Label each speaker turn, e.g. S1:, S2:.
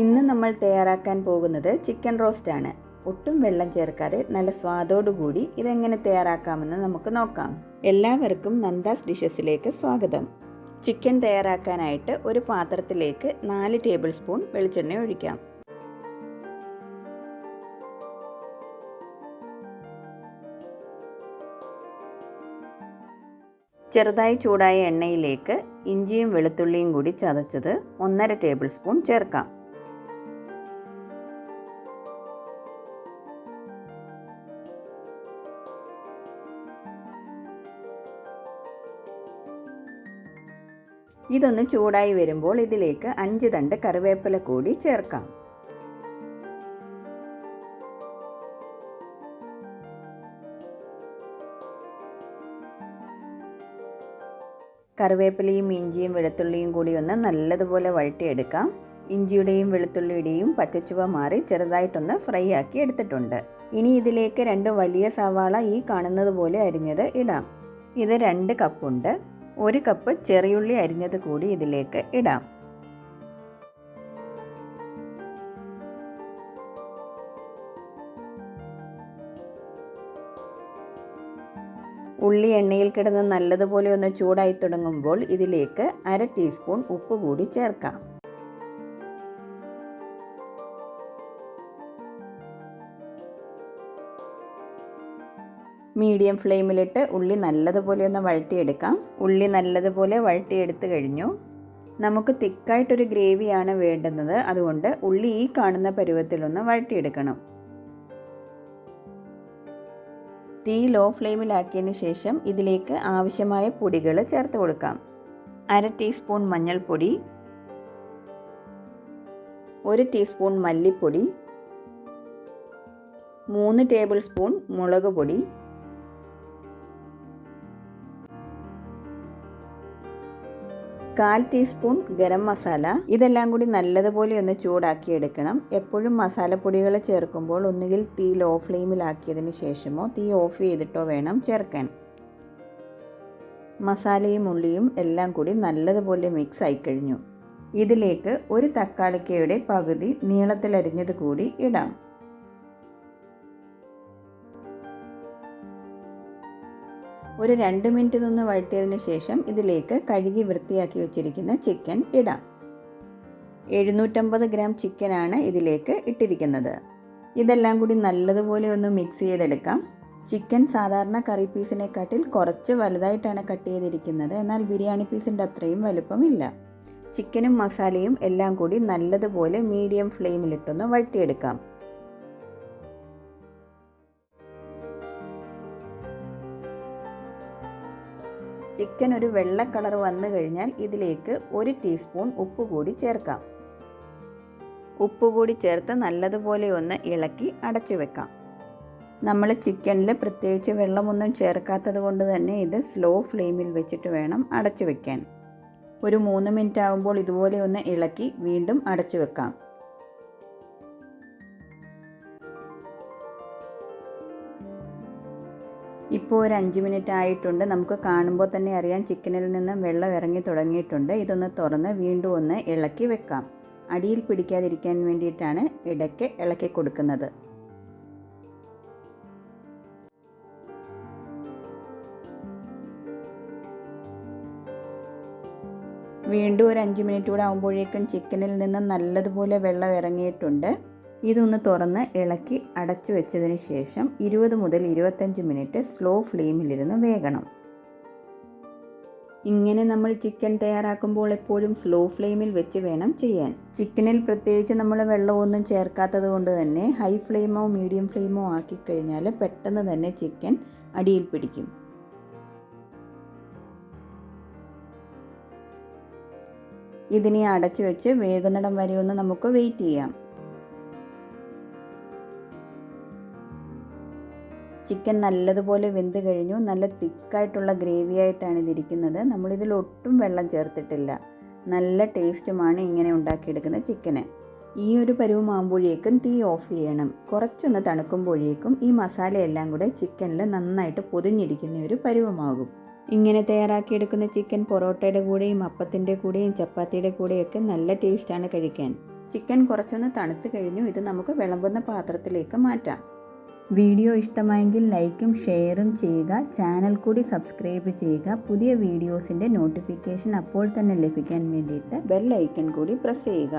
S1: ഇന്ന് നമ്മൾ തയ്യാറാക്കാൻ പോകുന്നത് ചിക്കൻ റോസ്റ്റ് ആണ് ഒട്ടും വെള്ളം ചേർക്കാതെ നല്ല സ്വാദോടുകൂടി ഇതെങ്ങനെ തയ്യാറാക്കാമെന്ന് നമുക്ക് നോക്കാം. എല്ലാവർക്കും നന്ദാസ് ഡിഷസിലേക്ക് സ്വാഗതം. ചിക്കൻ തയ്യാറാക്കാനായിട്ട് ഒരു പാത്രത്തിലേക്ക് നാല് ടേബിൾ സ്പൂൺ വെളിച്ചെണ്ണ ഒഴിക്കാം. ചെറുതായി ചൂടായ എണ്ണയിലേക്ക് ഇഞ്ചിയും വെളുത്തുള്ളിയും കൂടി ചതച്ചത് ഒന്നര ടേബിൾ സ്പൂൺ ചേർക്കാം. ഇതൊന്ന് ചൂടായി വരുമ്പോൾ ഇതിലേക്ക് അഞ്ച് തണ്ട് കറിവേപ്പില കൂടി ചേർക്കാം. കറിവേപ്പിലയും ഇഞ്ചിയും വെളുത്തുള്ളിയും കൂടി ഒന്ന് നല്ലതുപോലെ വഴട്ടിയെടുക്കാം ഇഞ്ചിയുടെയും വെളുത്തുള്ളിയുടെയും പച്ചച്ചുവ മാറി ചെറുതായിട്ടൊന്ന് ഫ്രൈ ആക്കി എടുത്തിട്ടുണ്ട്. ഇനി ഇതിലേക്ക് രണ്ട് വലിയ സവാള ഈ കാണുന്നത് പോലെ അരിഞ്ഞത് ഇടാം. ഇത് രണ്ട് കപ്പുണ്ട് ഒരു കപ്പ് ചെറിയുള്ളി അരിഞ്ഞത് കൂടി ഇതിലേക്ക് ഇടാം. ഉള്ളി എണ്ണയിൽ കിടന്ന് നല്ലതുപോലെ ഒന്ന് ചൂടായി തുടങ്ങുമ്പോൾ ഇതിലേക്ക് അര ടീസ്പൂൺ ഉപ്പ് കൂടി ചേർക്കാം. മീഡിയം ഫ്ലെയിമിലിട്ട് ഉള്ളി നല്ലതുപോലെ ഒന്ന് വഴട്ടിയെടുക്കാം ഉള്ളി നല്ലതുപോലെ വഴട്ടിയെടുത്ത് കഴിഞ്ഞു. നമുക്ക് തിക്കായിട്ടൊരു ഗ്രേവിയാണ് വേണ്ടുന്നത്. അതുകൊണ്ട് ഉള്ളി ഈ കാണുന്ന പരുവത്തിലൊന്ന് വഴട്ടിയെടുക്കണം തീ ലോ ഫ്ലെയിമിലാക്കിയതിന് ശേഷം ഇതിലേക്ക് ആവശ്യമായ പൊടികൾ ചേർത്ത് കൊടുക്കാം. അര ടീസ്പൂൺ മഞ്ഞൾപ്പൊടി ഒരു ടീസ്പൂൺ മല്ലിപ്പൊടി മൂന്ന് ടേബിൾ സ്പൂൺ മുളക് പൊടി കാൽ ടീസ്പൂൺ ഗരം മസാല. ഇതെല്ലാം കൂടി നല്ലതുപോലെ ഒന്ന് ചൂടാക്കി എടുക്കണം എപ്പോഴും മസാലപ്പൊടികൾ ചേർക്കുമ്പോൾ ഒന്നുകിൽ തീ ലോ ഫ്ലെയിമിലാക്കിയതിന് ശേഷമോ തീ ഓഫ് ചെയ്തിട്ടോ വേണം ചേർക്കാൻ. മസാലയും ഉള്ളിയും എല്ലാം കൂടി നല്ലതുപോലെ മിക്സ് ആയി കഴിഞ്ഞു ഇതിലേക്ക് ഒരു തക്കാളിക്കയുടെ പകുതി നീളത്തിലരിഞ്ഞത് കൂടി ഇടാം. ഒരു രണ്ട് മിനിറ്റ് നിന്ന് വഴറ്റിയതിന് ശേഷം ഇതിലേക്ക് കഴുകി വൃത്തിയാക്കി വെച്ചിരിക്കുന്ന ചിക്കൻ ഇടാം. എഴുന്നൂറ്റമ്പത് ഗ്രാം ചിക്കനാണ് ഇതിലേക്ക് ഇട്ടിരിക്കുന്നത്. ഇതെല്ലാം കൂടി നല്ലതുപോലെ ഒന്ന് മിക്സ് ചെയ്തെടുക്കാം. ചിക്കൻ സാധാരണ കറി പീസിനെക്കാട്ടിൽ കുറച്ച് വലുതായിട്ടാണ് കട്ട് ചെയ്തിരിക്കുന്നത്. എന്നാൽ ബിരിയാണി പീസിന്റെ അത്രയും വലുപ്പമില്ല. ചിക്കനും മസാലയും എല്ലാം കൂടി നല്ലതുപോലെ മീഡിയം ഫ്ലെയിമിലിട്ടൊന്ന് വഴറ്റിയെടുക്കാം. ചിക്കൻ ഒരു വെള്ള കളർ വന്നു കഴിഞ്ഞാൽ ഇതിലേക്ക് ഒരു ടീസ്പൂൺ ഉപ്പ് കൂടി ചേർക്കാം. ഉപ്പ് കൂടി ചേർത്ത് നല്ലതുപോലെ ഒന്ന് ഇളക്കി അടച്ചു വെക്കാം. നമ്മൾ ചിക്കനിൽ പ്രത്യേകിച്ച് വെള്ളമൊന്നും ചേർക്കാത്തത് കൊണ്ട് തന്നെ ഇത് സ്ലോ ഫ്ലെയിമിൽ വെച്ചിട്ട് വേണം അടച്ചു വെക്കാൻ. ഒരു മൂന്ന് മിനിറ്റ് ആകുമ്പോൾ ഇതുപോലെ ഒന്ന് ഇളക്കി വീണ്ടും അടച്ചു വെക്കാം. ഇപ്പോൾ ഒരു അഞ്ച് മിനിറ്റ് ആയിട്ടുണ്ട്. നമുക്ക് കാണുമ്പോൾ തന്നെ അറിയാം ചിക്കനിൽ നിന്നും വെള്ളം ഇറങ്ങി തുടങ്ങിയിട്ടുണ്ട്. ഇതൊന്ന് തുറന്ന് വീണ്ടും ഒന്ന് ഇളക്കി വെക്കാം. അടിയിൽ പിടിക്കാതിരിക്കാൻ വേണ്ടിയിട്ടാണ് ഇടയ്ക്ക് ഇളക്കി കൊടുക്കുന്നത്. വീണ്ടും ഒരു അഞ്ച് മിനിറ്റ് കൂടെ ആകുമ്പോഴേക്കും ചിക്കനിൽ നിന്ന് നല്ലതുപോലെ വെള്ളം ഇറങ്ങിയിട്ടുണ്ട്. ഇതൊന്ന് തുറന്ന് ഇളക്കി അടച്ചു വെച്ചതിന് ശേഷം ഇരുപത് മുതൽ ഇരുപത്തഞ്ച് മിനിറ്റ് സ്ലോ ഫ്ലെയിമിലിരുന്ന് വേകണം. ഇങ്ങനെ നമ്മൾ ചിക്കൻ തയ്യാറാക്കുമ്പോൾ എപ്പോഴും സ്ലോ ഫ്ലെയിമിൽ വെച്ച് വേണം ചെയ്യാൻ. ചിക്കനിൽ പ്രത്യേകിച്ച് നമ്മൾ വെള്ളമൊന്നും ചേർക്കാത്തത് കൊണ്ട് തന്നെ ഹൈ ഫ്ലെയിമോ മീഡിയം ഫ്ലെയിമോ ആക്കി കഴിഞ്ഞാൽ പെട്ടെന്ന് തന്നെ ചിക്കൻ അടിയിൽ പിടിക്കും. ഇതിനെ അടച്ചു വെച്ച് വേകുന്നിടം വരെ ഒന്ന് നമുക്ക് വെയിറ്റ് ചെയ്യാം. ചിക്കൻ നല്ലതുപോലെ വെന്ത് കഴിഞ്ഞു. നല്ല തിക്കായിട്ടുള്ള ഗ്രേവി ആയിട്ടാണ് ഇതിരിക്കുന്നത്. നമ്മളിതിൽ ഒട്ടും വെള്ളം ചേർത്തിട്ടില്ല. നല്ല ടേസ്റ്റുമാണ് ഇങ്ങനെ ഉണ്ടാക്കിയെടുക്കുന്ന ചിക്കന്. ഈ ഒരു പരുവമാകുമ്പോഴേക്കും തീ ഓഫ് ചെയ്യണം. കുറച്ചൊന്ന് തണുക്കുമ്പോഴേക്കും ഈ മസാലയെല്ലാം കൂടെ ചിക്കനിൽ നന്നായിട്ട് പൊതിഞ്ഞിരിക്കുന്ന ഒരു പരുവമാകും. ഇങ്ങനെ തയ്യാറാക്കിയെടുക്കുന്ന ചിക്കൻ പൊറോട്ടയുടെ കൂടെയും അപ്പത്തിന്റെ കൂടെയും ചപ്പാത്തിയുടെ കൂടെയൊക്കെ നല്ല ടേസ്റ്റാണ് കഴിക്കാൻ. ചിക്കൻ കുറച്ചൊന്ന് തണുത്ത് കഴിഞ്ഞു. ഇത് നമുക്ക് വിളമ്പുന്ന പാത്രത്തിലേക്ക് മാറ്റാം. വീഡിയോ ഇഷ്ടമായെങ്കിൽ ലൈക്കും ഷെയറും ചെയ്യുക. ചാനൽ കൂടി സബ്സ്ക്രൈബ് ചെയ്യുക. പുതിയ വീഡിയോസിന്റെ നോട്ടിഫിക്കേഷൻ അപ്പോൾ തന്നെ ലഭിക്കാൻ വേണ്ടിയിട്ട് ബെൽ ഐക്കൺ കൂടി പ്രസ് ചെയ്യുക.